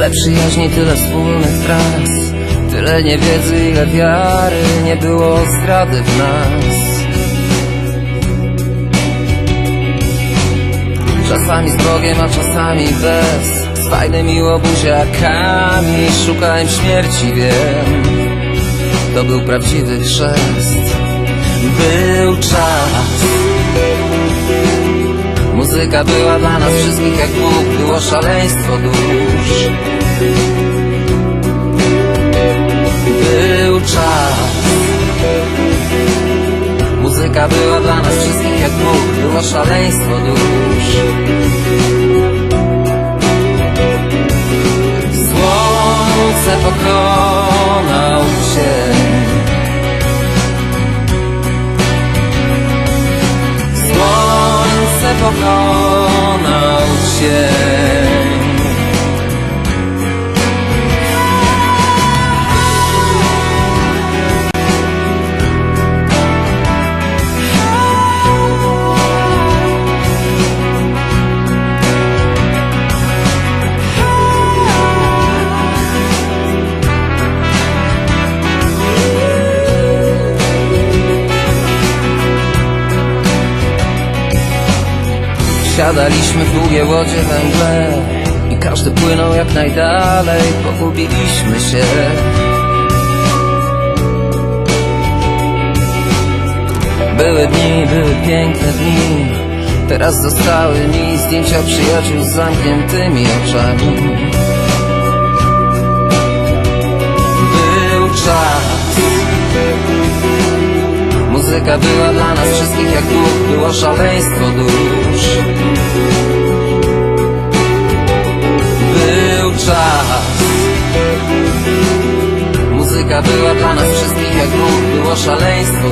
Tyle przyjaźni, tyle wspólnych tras Tyle niewiedzy, ile wiary. Nie było zdrady w nas. Czasami z Bogiem, a czasami bez. Z fajnymi łobuziakami Szukałem śmierci, wiem. To był prawdziwy chrzest. Był czas Muzyka była dla nas wszystkich jak Bóg Było szaleństwo dusz. Był czas. Muzyka była dla nas wszystkich jak Bóg Było szaleństwo dusz Wsiadaliśmy w długie łodzie we mgle I każdy płynął jak najdalej Pogubiliśmy się. Były dni, były piękne dni Teraz zostały mi zdjęcia przyjaciół z zamkniętymi oczami. Był czas. Muzyka była dla nas wszystkich jak Bóg Było szaleństwo dusz Muzyka była dla nas wszystkich jak Bóg Było szaleństwo